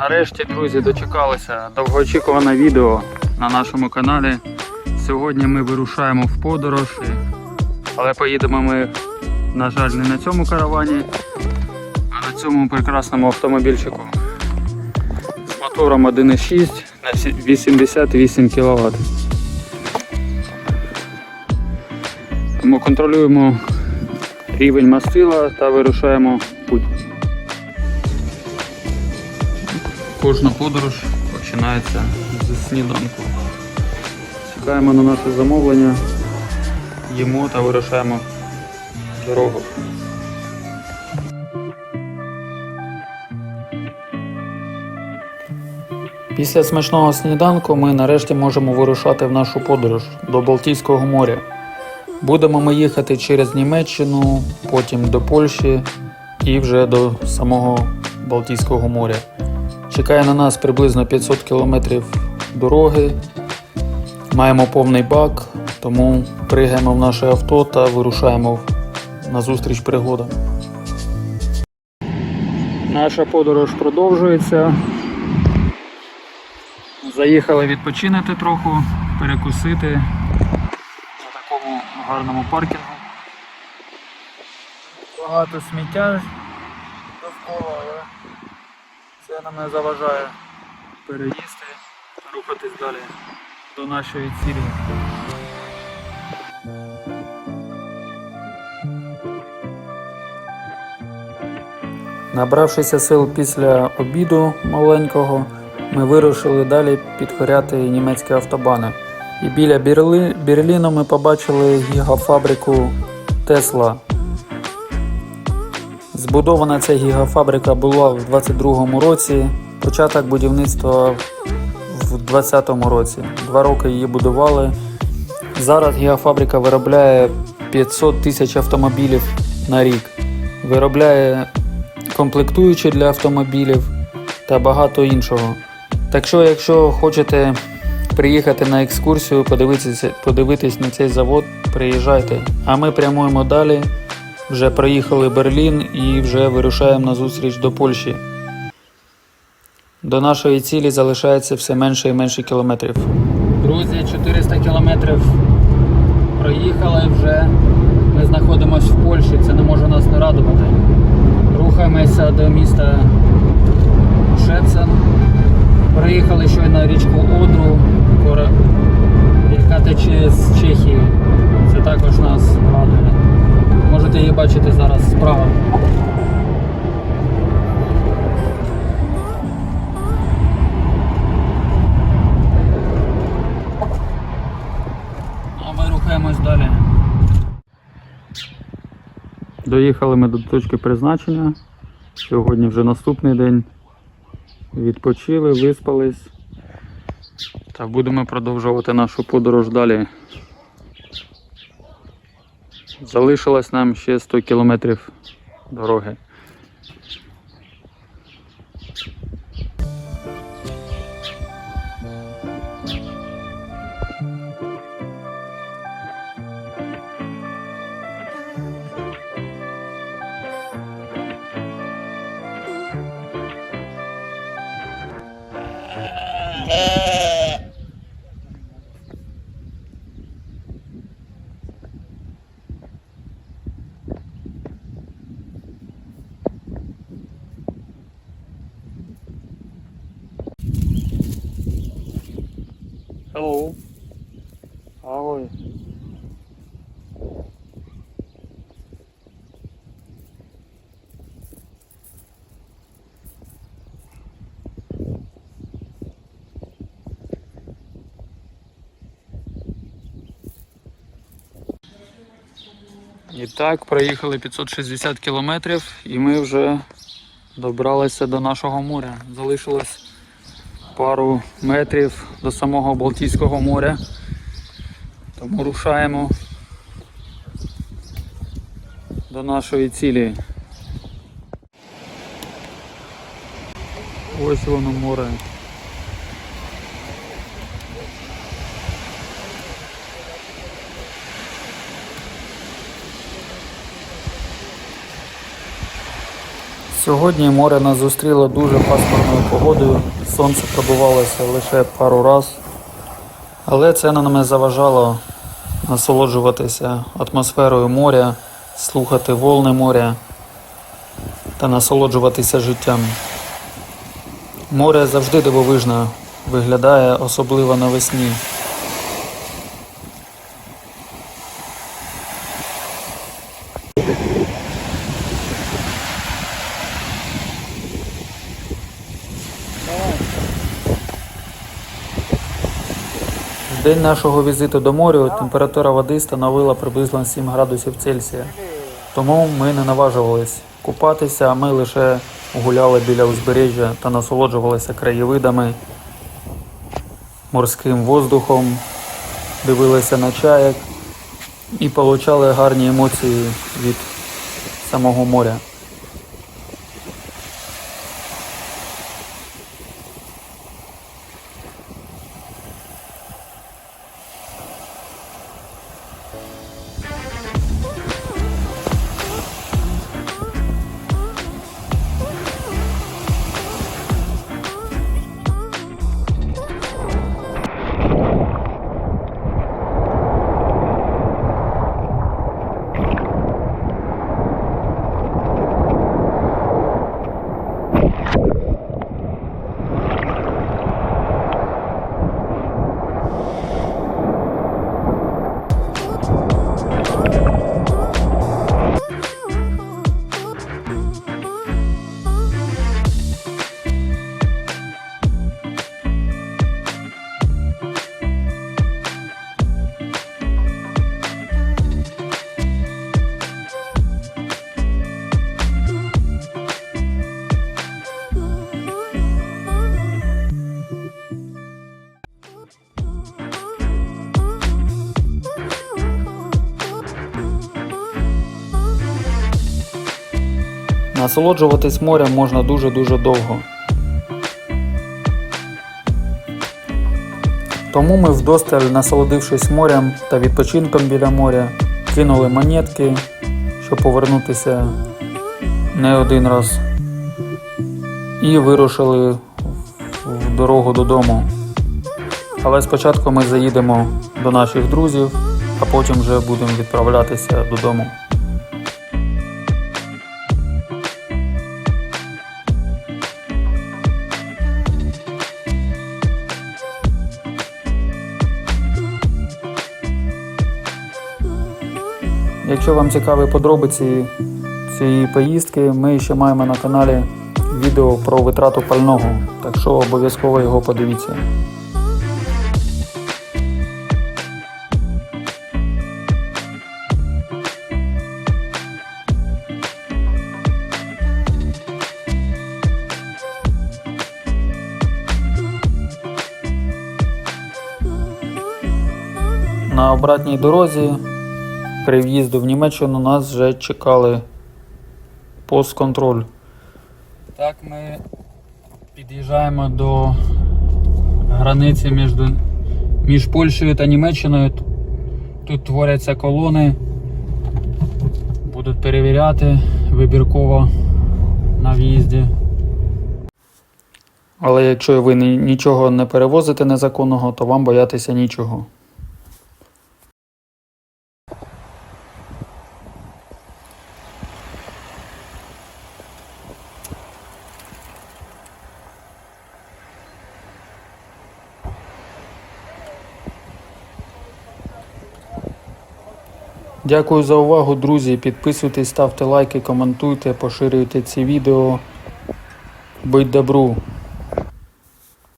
Нарешті, друзі, дочекалися довгоочікуване відео на нашому каналі. Сьогодні ми вирушаємо в подорож, але поїдемо ми, на жаль, не на цьому каравані, а на цьому прекрасному автомобільчику з мотором 1.6 на 88 кВт. Тому контролюємо рівень мастила та вирушаємо путь. Кожна подорож починається з сніданку. Чекаємо на наше замовлення, їмо та вирушаємо дорогу. Після смачного сніданку ми нарешті можемо вирушати в нашу подорож до Балтійського моря. Будемо ми їхати через Німеччину, потім до Польщі і вже до самого Балтійського моря. Чекає на нас приблизно 500 кілометрів дороги. Маємо повний бак, тому пригаємо в наше авто та вирушаємо на зустріч пригодам. Наша подорож продовжується. Заїхали відпочинити трохи, перекусити на такому гарному паркінгу. Багато сміття довкола, але це нам не заважає переїсти, рухатись далі до нашої цілі. Набравшися сил після обіду маленького, ми вирушили далі підкоряти німецькі автобани. І біля. Берліну ми побачили гігафабрику Тесла. Збудована ця гігафабрика була в 22-му році, початок будівництва в 20-му році. Два роки її будували. Зараз гігафабрика виробляє 500 тисяч автомобілів на рік. Виробляє комплектуючі для автомобілів та багато іншого. Так що, якщо хочете приїхати на екскурсію, подивитися, подивитись на цей завод, приїжджайте. А ми прямуємо далі. Вже проїхали Берлін і вже вирушаємо на зустріч до Польщі. До нашої цілі залишається все менше і менше кілометрів. Друзі, 400 кілометрів проїхали вже. Ми знаходимося в Польщі, це не може нас не радувати. Рухаємося до міста Шецен. Проїхали щойно річку Одру, яка тече з Чехії. Це також нас радує. Можете її бачити зараз справа. А ми рухаємось далі. Доїхали ми до точки призначення. Сьогодні вже наступний день. Відпочили, виспались. Та будемо продовжувати нашу подорож далі. Залишилось нам ще 100 кілометрів дороги. Hello. You? І так, проїхали 560 кілометрів і ми вже добралися до нашого моря. Залишилось пару метрів до самого Балтійського моря. Тому рушаємо до нашої цілі. Ось воно море. Сьогодні море нас зустріло дуже пасмурною погодою. Сонце пробивалося лише пару раз, але це нам не заважало насолоджуватися атмосферою моря, слухати волни моря та насолоджуватися життям. Море завжди дивовижно виглядає, особливо навесні. День нашого візиту до моря температура води становила приблизно 7 градусів Цельсія. Тому ми не наважувались купатися, а ми лише гуляли біля узбережжя та насолоджувалися краєвидами, морським воздухом, дивилися на чаєк і получали гарні емоції від самого моря. Насолоджуватись морем можна дуже-дуже довго. Тому ми вдосталь, насолодившись морем та відпочинком біля моря, кинули монетки, щоб повернутися не один раз, і вирушили в дорогу додому. Але спочатку ми заїдемо до наших друзів, а потім вже будемо відправлятися додому. Якщо вам цікаві подробиці цієї поїздки, ми ще маємо на каналі відео про витрату пального, так що обов'язково його подивіться. На обратній дорозі при в'їзду в Німеччину нас вже чекали постконтроль. Так, ми під'їжджаємо до границі між, між Польщею та Німеччиною. Тут творяться колони, будуть перевіряти вибірково на в'їзді. Але якщо ви нічого не перевозите незаконного, то вам боятися нічого. Дякую за увагу, друзі. Підписуйтесь, ставте лайки, коментуйте, поширюйте ці відео. Будь добру!